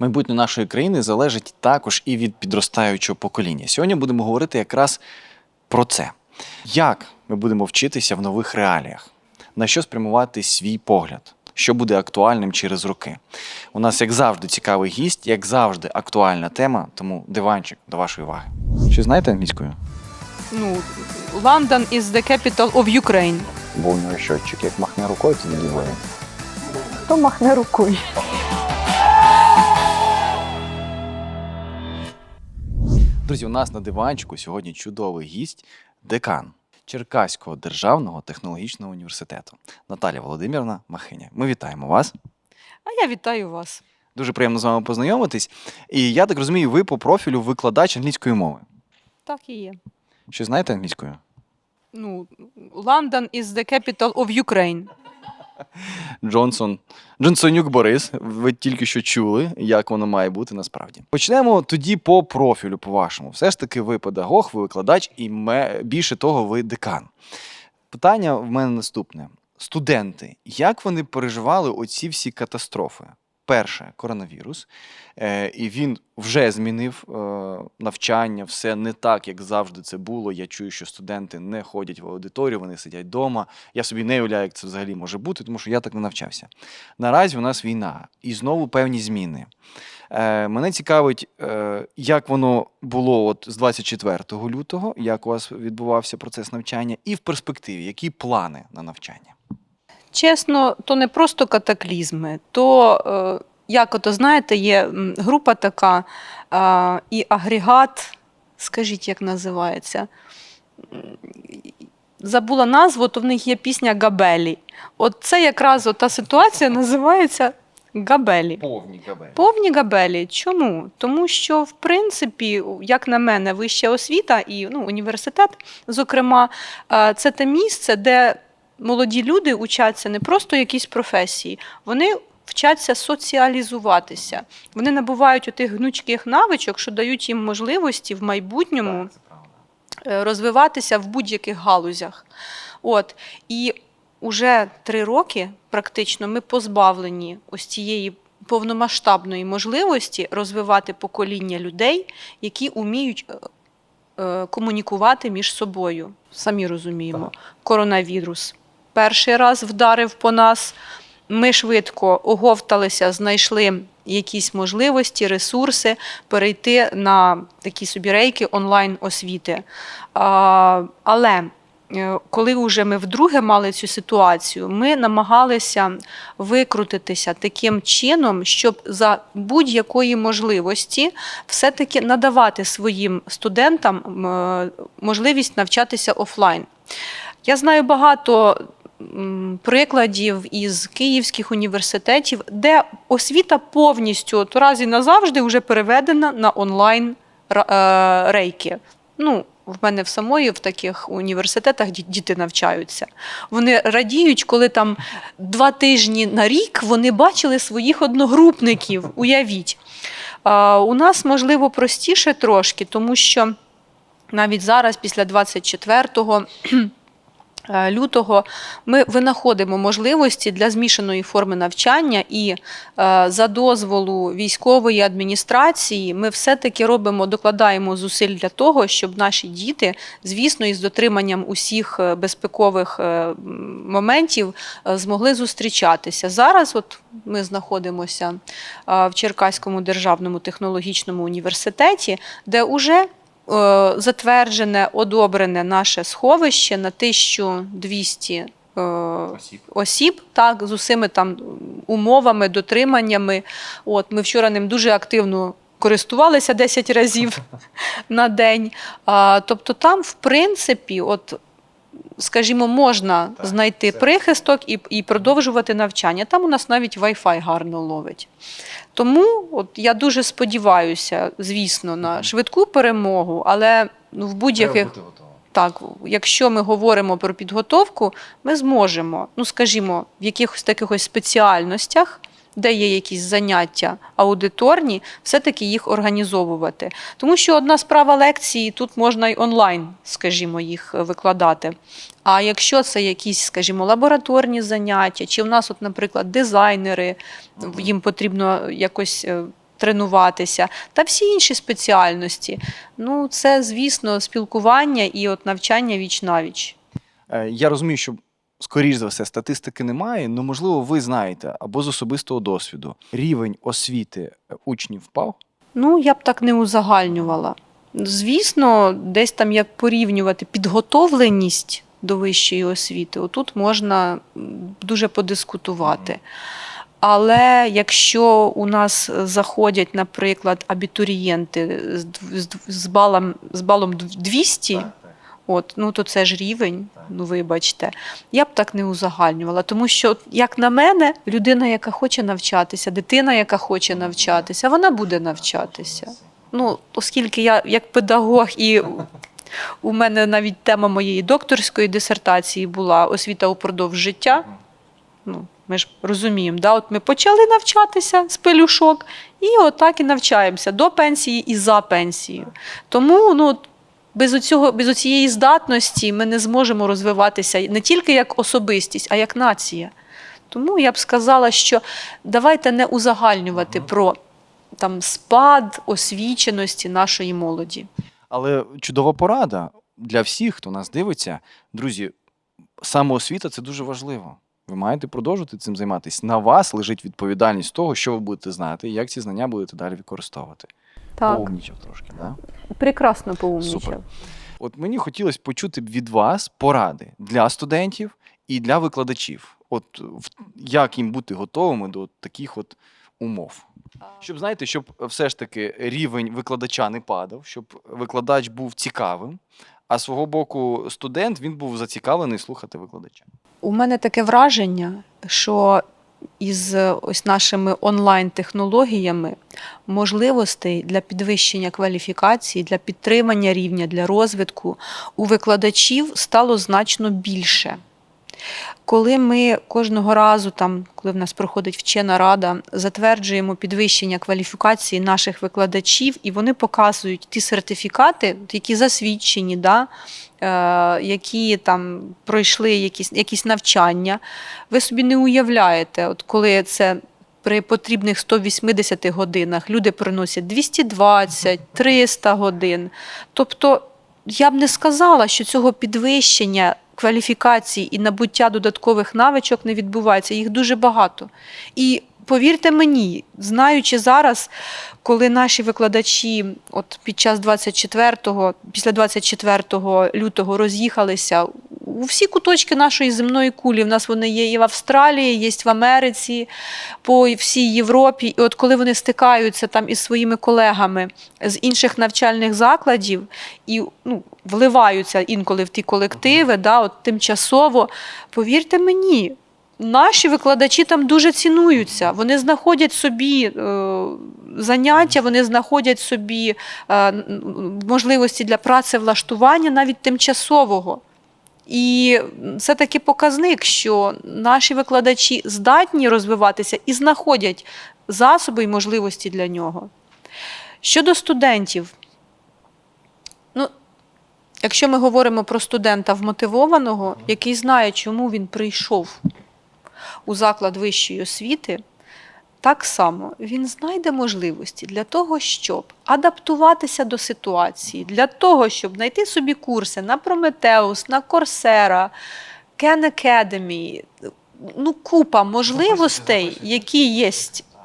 Майбутнє нашої країни залежить також і від підростаючого покоління. Сьогодні будемо говорити якраз про це. Як ми будемо вчитися в нових реаліях? На що спрямувати свій погляд? Що буде актуальним через роки? У нас, як завжди, цікавий гість, як завжди, актуальна тема, тому диванчик до вашої уваги. Що знаєте англійською? Ну, London is the capital of Ukraine. Бо у нього щотчик, як махне рукою, то діває. То махне рукою. Друзі, у нас на диванчику сьогодні чудовий гість, декан Черкаського державного технологічного університету Наталя Володимирівна Махиня. Ми вітаємо вас. А я вітаю вас. Дуже приємно з вами познайомитись. І я так розумію, ви по профілю викладач англійської мови. Так і є. Що знаєте англійською? Ну, London is the capital of Ukraine. Джонсон. Джонсонюк Борис. Ви тільки що чули, як воно має бути насправді. Почнемо тоді по профілю, по-вашому. Все ж таки, ви педагог, ви викладач, і більше того, ви декан. Питання в мене наступне: студенти, як вони переживали оці всі катастрофи? Перше, коронавірус, е, і він вже змінив е, навчання, все не так, як завжди це було. Я чую, що студенти не ходять в аудиторію, вони сидять вдома. Я собі не уявляю, як це взагалі може бути, тому що я так не навчався. Наразі у нас війна і знову певні зміни. Е, мене цікавить, як воно було от з 24 лютого, як у вас відбувався процес навчання, і в перспективі, які плани на навчання? Чесно, то не просто катаклізми, то, е, як ото знаєте, є група така і агрегат, скажіть, як називається. Забула назву, то в них є пісня Габелі. От це якраз та ситуація називається Габелі. Повні КБ. Повні габелі. Чому? Тому що, в принципі, як на мене, вища освіта і ну, університет, зокрема, це те місце, де молоді люди учаться не просто якісь професії, вони вчаться соціалізуватися. Вони набувають отих гнучких навичок, що дають їм можливості в майбутньому е, розвиватися в будь-яких галузях. От і уже три роки практично ми позбавлені ось цієї повномасштабної можливості розвивати покоління людей, які вміють е, е, комунікувати між собою. Самі розуміємо, коронавірус перший раз вдарив по нас. Ми швидко оговталися, знайшли якісь можливості, ресурси перейти на такі собі рейки онлайн освіти. Але е, коли вже ми вдруге мали цю ситуацію, ми намагалися викрутитися таким чином, щоб за будь-якої можливості все-таки надавати своїм студентам е, можливість навчатися офлайн. Я знаю багато прикладів із київських університетів, де освіта повністю от раз і назавжди вже переведена на онлайн е, рейки. Ну, в мене в самої в таких університетах діти навчаються. Вони радіють, коли там два тижні на рік вони бачили своїх одногрупників. Уявіть. У нас, можливо, простіше трошки, тому що навіть зараз, після 24 е, лютого, ми винаходимо можливості для змішаної форми навчання, і е, за дозволу військової адміністрації ми все-таки робимо, докладаємо зусиль для того, щоб наші діти, звісно, із дотриманням усіх е, безпекових е, моментів е, змогли зустрічатися. Зараз, от ми знаходимося е, в Черкаському державному технологічному університеті, де уже е, затверджене, одобрене наше сховище на 1200 е, Осіб. осіб, так, з усіми там умовами, дотриманнями. От, ми вчора ним дуже активно користувалися 10 разів на день. А, тобто там, в принципі, от, скажімо, можна Так, знайти це- прихисток і, і продовжувати навчання. Там у нас навіть Wi-Fi гарно ловить. Тому от, я дуже сподіваюся, звісно, на швидку перемогу, але ну, в будь-яких так, якщо ми говоримо про підготовку, ми зможемо, ну скажімо, в якихось таких спеціальностях, де є якісь заняття аудиторні, все-таки їх організовувати. Тому що одна справа лекції, тут можна й онлайн, скажімо, їх е, викладати. А якщо це якісь, скажімо, лабораторні заняття, чи в нас, от, наприклад, дизайнери, їм потрібно якось е, тренуватися, та всі інші спеціальності. Ну, це, звісно, спілкування і от навчання віч навіч. Е, Я розумію, що скоріш за все статистики немає, але можливо ви знаєте або з особистого досвіду рівень освіти е, учнів впав. Ну, я б так не узагальнювала. Звісно, десь там як порівнювати підготовленість до вищої освіти, отут можна дуже подискутувати. Але якщо у нас заходять, наприклад, абітурієнти з, дв- з, з, балом, з балом дв- 200, от, ну то це ж рівень, ну вибачте. Я б так не узагальнювала, тому що, як на мене, людина, яка хоче навчатися, дитина, яка хоче навчатися, вона буде навчатися. Ну, оскільки я як педагог і у мене навіть тема моєї докторської дисертації була освіта упродовж життя. Ну, ми ж розуміємо, да? от ми почали навчатися з пелюшок, і отак і навчаємося до пенсії і за пенсією. Тому ну, без, оцього, без оцієї здатності ми не зможемо розвиватися не тільки як особистість, а як нація. Тому я б сказала, що давайте не узагальнювати про там, спад освіченості нашої молоді. Але чудова порада для всіх, хто нас дивиться. Друзі, самоосвіта це дуже важливо. Ви маєте продовжувати цим займатися. На вас лежить відповідальність того, що ви будете знати, і як ці знання будете далі використовувати. Поумнічав трошки, да? прекрасно Супер. От мені хотілося почути від вас поради для студентів і для викладачів. От як їм бути готовими до таких от умов. Щоб знаєте, щоб все ж таки рівень викладача не падав, щоб викладач був цікавим, а з свого боку студент він був зацікавлений слухати викладача. У мене таке враження, що із е, ось нашими онлайн-технологіями можливостей для підвищення кваліфікації, для підтримання рівня, для розвитку у викладачів стало значно більше. Коли ми кожного разу, там, коли в нас проходить вчена рада, затверджуємо підвищення кваліфікації наших викладачів, і вони показують ті сертифікати, які засвідчені, да, е, які там пройшли якісь, якісь навчання, ви собі не уявляєте, от коли це при потрібних 180 годинах люди приносять 220, 300 годин. Тобто я б не сказала, що цього підвищення кваліфікації і набуття додаткових навичок не відбувається. Їх дуже багато. І повірте мені, знаючи зараз, коли наші викладачі от під час 24-го, після 24 лютого роз'їхалися у всі куточки нашої земної кулі. В нас вони є і в Австралії, є в Америці, по всій Європі. І от коли вони стикаються там із своїми колегами з інших навчальних закладів і ну, вливаються інколи в ті колективи, да, от тимчасово, повірте мені. Наші викладачі там дуже цінуються. Вони знаходять собі е, заняття, вони знаходять собі е, можливості для працевлаштування навіть тимчасового. І це такий показник, що наші викладачі здатні розвиватися і знаходять засоби і можливості для нього. Щодо студентів, ну, якщо ми говоримо про студента вмотивованого, який знає, чому він прийшов у заклад вищої освіти, так само він знайде можливості для того, щоб адаптуватися до ситуації, для того, щоб знайти собі курси на Прометеус, на Coursera, Khan Academy, ну, купа можливостей, які є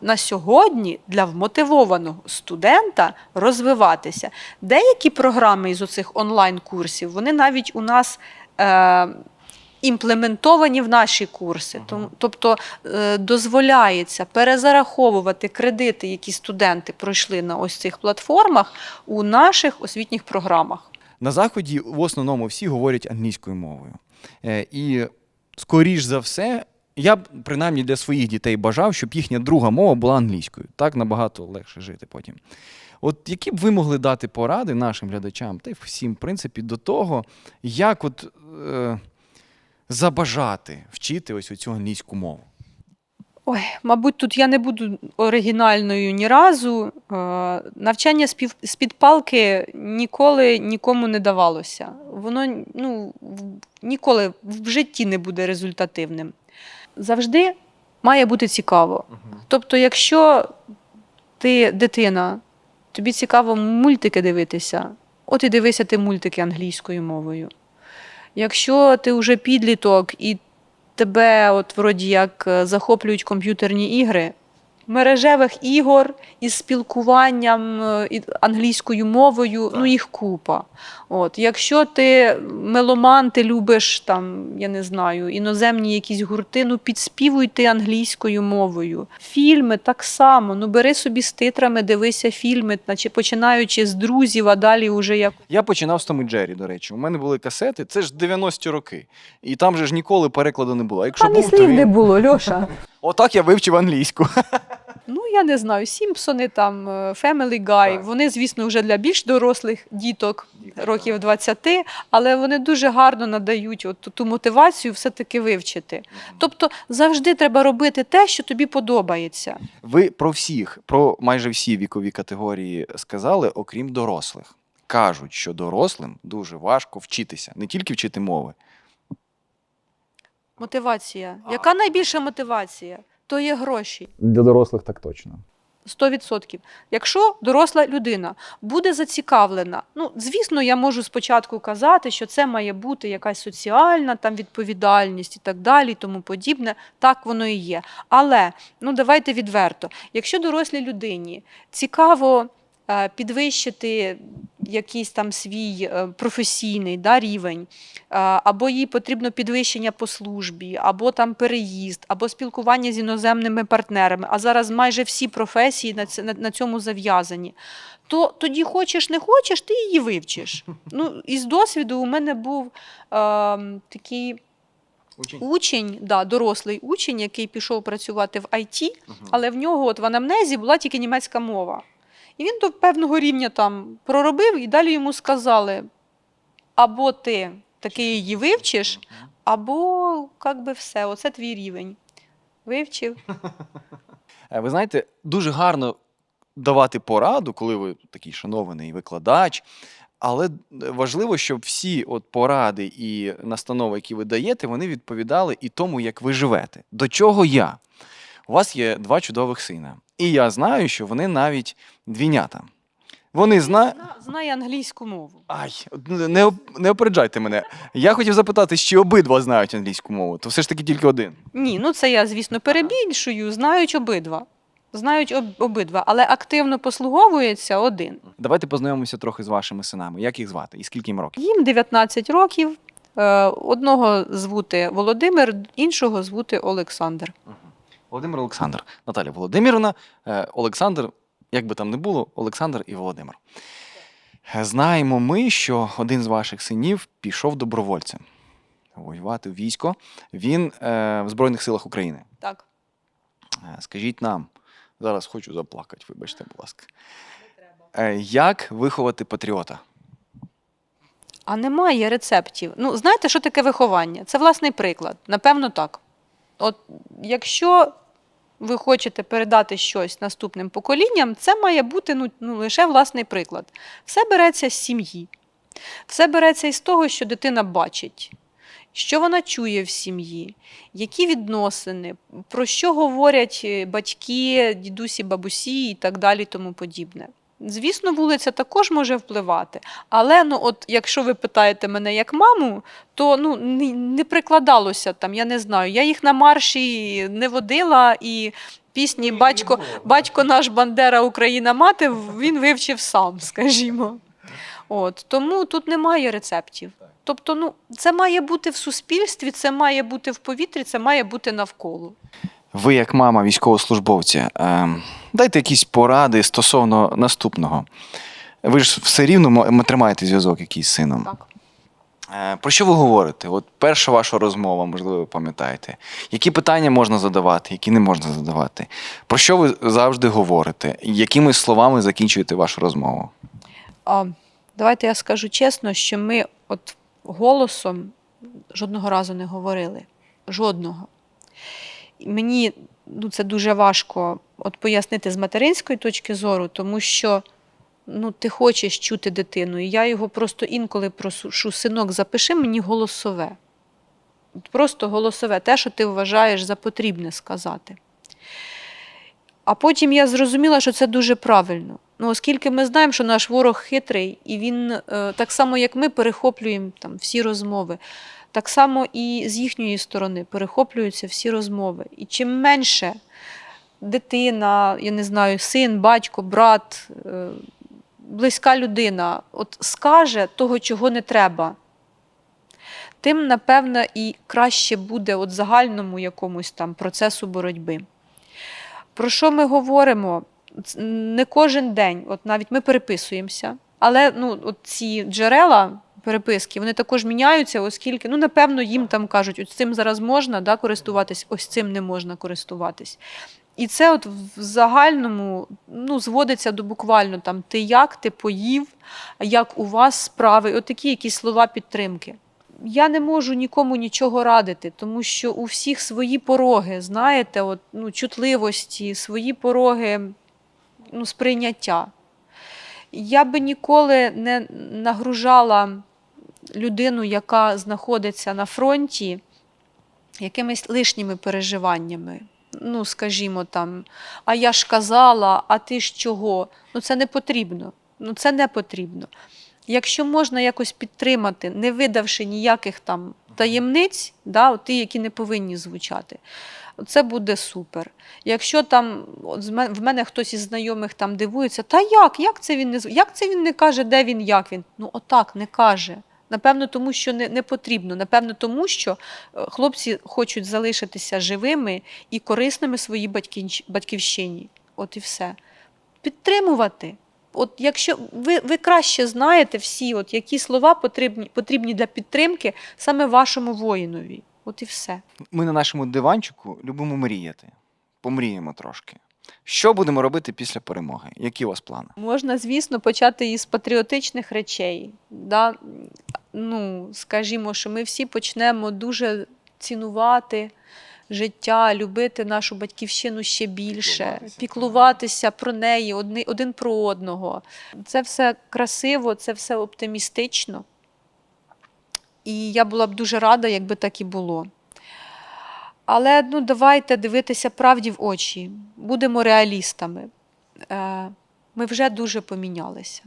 на сьогодні для вмотивованого студента розвиватися. Деякі програми із оцих онлайн-курсів, вони навіть у нас. Імплементовані в наші курси, тобто е, дозволяється перезараховувати кредити, які студенти пройшли на ось цих платформах у наших освітніх програмах. На заході в основному всі говорять англійською мовою. Е, І скоріш за все, я б принаймні для своїх дітей бажав, щоб їхня друга мова була англійською. Так набагато легше жити потім. От які б ви могли дати поради нашим глядачам, та й всім, в принципі, до того, як от е, забажати вчити ось цю англійську мову? Ой, мабуть, тут я не буду оригінальною ні разу. Е, Навчання з-пів- з-під палки ніколи нікому не давалося. Воно ну, ніколи в житті не буде результативним. Завжди має бути цікаво. Тобто, якщо ти дитина, тобі цікаво мультики дивитися, от і дивися ти мультики англійською мовою. Якщо ти вже підліток і тебе, от вроді як е, захоплюють комп'ютерні ігри, мережевих ігор із спілкуванням е, і англійською мовою, ну їх купа. От, якщо ти меломан, ти любиш там, я не знаю, іноземні якісь гурти, ну підспівуй ти англійською мовою. Фільми так само. Ну бери собі з титрами, дивися фільми, наче починаючи з друзів, а далі вже як. Я починав з Том Джері, до речі. У мене були касети, це ж 90-ті роки. І там же ж ніколи перекладу не було. Якщо Там і слів він... не було, Льоша. Отак я вивчив англійську. Ну, я не знаю, Сімпсони, там, е, Family Guy, Так. вони, звісно, вже для більш дорослих діток, років 20, але вони дуже гарно надають от ту мотивацію все-таки вивчити. Тобто завжди треба робити те, що тобі подобається. Ви про всіх, про майже всі вікові категорії сказали, окрім дорослих. Кажуть, що дорослим дуже важко вчитися, не тільки вчити мови. Мотивація. Яка найбільша мотивація? То є гроші. Для дорослих так точно. 100%. Якщо доросла людина буде зацікавлена, ну звісно, я можу спочатку казати, що це має бути якась соціальна там відповідальність і так далі, і тому подібне. Так воно і є. Але ну давайте відверто, якщо дорослій людині цікаво підвищити якийсь там свій е, професійний да, рівень, е, або їй потрібно підвищення по службі, або там переїзд, або спілкування з іноземними партнерами. А зараз майже всі професії на, цьому зав'язані. То тоді хочеш, не хочеш, ти її вивчиш. Ну, із досвіду у мене був е, такий учень, да, дорослий учень, який пішов працювати в IT, але в нього от в анамнезі була тільки німецька мова. І він до певного рівня там проробив, і далі йому сказали: або ти таки її вивчиш, або як би все, оце твій рівень. Вивчив. Е, Ви знаєте, дуже гарно давати пораду, коли ви такий шанований викладач. Але важливо, щоб всі от поради і настанови, які ви даєте, вони відповідали і тому, як ви живете. До чого я? У вас є два чудових сина. І я знаю, що вони навіть двійнята. Вони. Зна- Знає англійську мову. Ай, не, оп- не опереджайте мене. Я хотів запитати, чи обидва знають англійську мову, то все ж таки тільки один. Ні, ну це я, звісно, перебільшую. Знають обидва. Знають об- обидва, але активно послуговується один. Давайте познайомимося трохи з вашими синами. Як їх звати і скільки їм років? Їм 19 років. Е, Одного звути Володимир, іншого звути Олександр. Володимир Олександр. Наталя Володимирівна, е, Олександр, як би там не було, Олександр і Володимир. Е, Знаємо ми, що один з ваших синів пішов добровольцем воювати в військо. Він е, в Збройних силах України. Так. Е, Скажіть нам, зараз хочу заплакати, вибачте, будь ласка. Е, Як виховати патріота? А немає рецептів. Ну, знаєте, що таке виховання? Це власний приклад. Напевно, так. От якщо ви хочете передати щось наступним поколінням, це має бути ну, ну, лише власний приклад. Все береться з сім'ї. Все береться із того, що дитина бачить, що вона чує в сім'ї, які відносини, про що говорять е, батьки, дідусі, бабусі і так далі, тому подібне. Звісно, вулиця також може впливати, але ну, от, якщо ви питаєте мене як маму, то ну, не, прикладалося там, я не знаю. Я їх на марші не водила і пісні Батько, батько наш Бандера, Україна мати він вивчив сам, скажімо. От, тому тут немає рецептів. Тобто, ну, це має бути в суспільстві, це має бути в повітрі, це має бути навколо. Ви, як мама військовослужбовця, е, дайте якісь поради стосовно наступного. Ви ж все рівно тримаєте зв'язок якийсь з сином. Так. Е, Про що ви говорите? От перша ваша розмова, можливо, ви пам'ятаєте. Які питання можна задавати, які не можна задавати? Про що ви завжди говорите? Якими словами закінчуєте вашу розмову? А, давайте я скажу чесно, що ми от голосом жодного разу не говорили. Жодного. Мені ну, це дуже важко от пояснити з материнської точки зору, тому що ну, ти хочеш чути дитину. І я його просто інколи прошу, синок, запиши мені голосове. Просто голосове, те, що ти вважаєш за потрібне сказати. А потім я зрозуміла, що це дуже правильно. Ну, оскільки ми знаємо, що наш ворог хитрий, і він е, так само, як ми, перехоплюємо там всі розмови. Так само і з їхньої сторони перехоплюються всі розмови. І чим менше дитина, я не знаю, син, батько, брат, е, близька людина от скаже того, чого не треба, тим, напевно, і краще буде от загальному якомусь там процесу боротьби. Про що ми говоримо? Не кожен день, от навіть ми переписуємося, але ну, от ці джерела переписки вони також міняються, оскільки, ну, напевно, їм там кажуть, ось цим зараз можна да, користуватись, ось цим не можна користуватись. І це от в загальному ну, зводиться до буквально там ти як, ти поїв, як у вас справи, от такі якісь слова підтримки. Я не можу нікому нічого радити, тому що у всіх свої пороги, знаєте, от, ну, чутливості, свої пороги ну, сприйняття. Я би ніколи не нагружала людину, яка знаходиться на фронті, якимись лишніми переживаннями. Ну, скажімо, там, а я ж казала, а ти ж чого? Ну, це не потрібно. Ну, це не потрібно. Якщо можна якось підтримати, не видавши ніяких там таємниць, да, ті, які не повинні звучати, це буде супер. Якщо там от в мене хтось із знайомих там дивується, та як? Як це він не як це він не каже, де він, як він? Ну отак не каже. Напевно, тому що не, не потрібно. Напевно, тому що е, хлопці хочуть залишитися живими і корисними своїй батьківщ- батьківщині. От і все. Підтримувати. От якщо ви, ви краще знаєте всі, от які слова потрібні, потрібні для підтримки саме вашому воїнові. От і все. Ми на нашому диванчику любимо мріяти. Помріємо трошки. Що будемо робити після перемоги? Які у вас плани? Можна, звісно, почати із патріотичних речей. Да? Ну, скажімо, що ми всі почнемо дуже цінувати життя, любити нашу батьківщину ще більше, Піклуватися. піклуватися про неї одни, один про одного. Це все красиво, це все оптимістично. І я була б дуже рада, якби так і було. Але ну, давайте дивитися правді в очі, будемо реалістами. Е, ми вже дуже помінялися.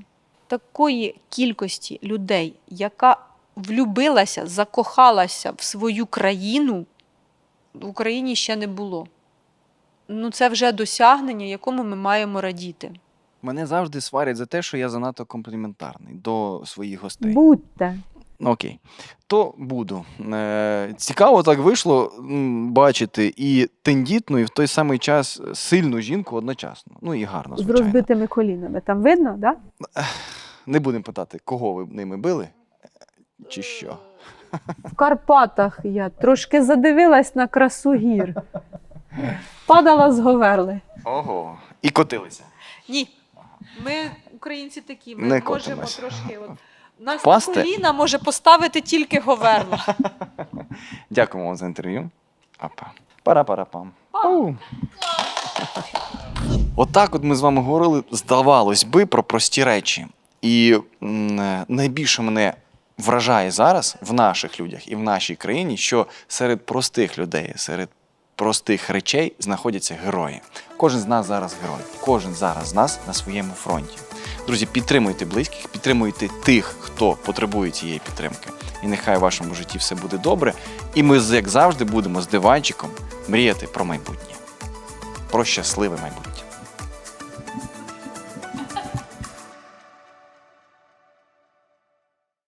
Такої кількості людей, яка влюбилася, закохалася в свою країну, в Україні ще не було. Ну, це вже досягнення, якому ми маємо радіти. Мене завжди сварять за те, що я занадто компліментарний до своїх гостей. Будьте. Окей. То буду. Е, цікаво так вийшло бачити і тендітну, і в той самий час сильну жінку одночасно. Ну і гарно, З розбитими колінами. Там видно, да? Не будемо питати, кого ви ними били, чи що. В Карпатах я трошки задивилась на красу гір. Падала з Говерли. Ого. І котилися. Ні, ми, українці, такі, ми Не можемо котимось. трошки. От, нас Впасти? коліна може поставити тільки Говерла. Дякуємо вам за інтерв'ю. Апа. Пара-пара-пам. Пау. Отак от ми з вами говорили, здавалось би, про прості речі. І м, найбільше мене вражає зараз в наших людях і в нашій країні, що серед простих людей, серед простих речей знаходяться герої. Кожен з нас зараз герой. Кожен зараз з нас на своєму фронті. Друзі, підтримуйте близьких, підтримуйте тих, хто потребує цієї підтримки. І нехай в вашому житті все буде добре. І ми, як завжди, будемо з диванчиком мріяти про майбутнє, про щасливе майбутнє.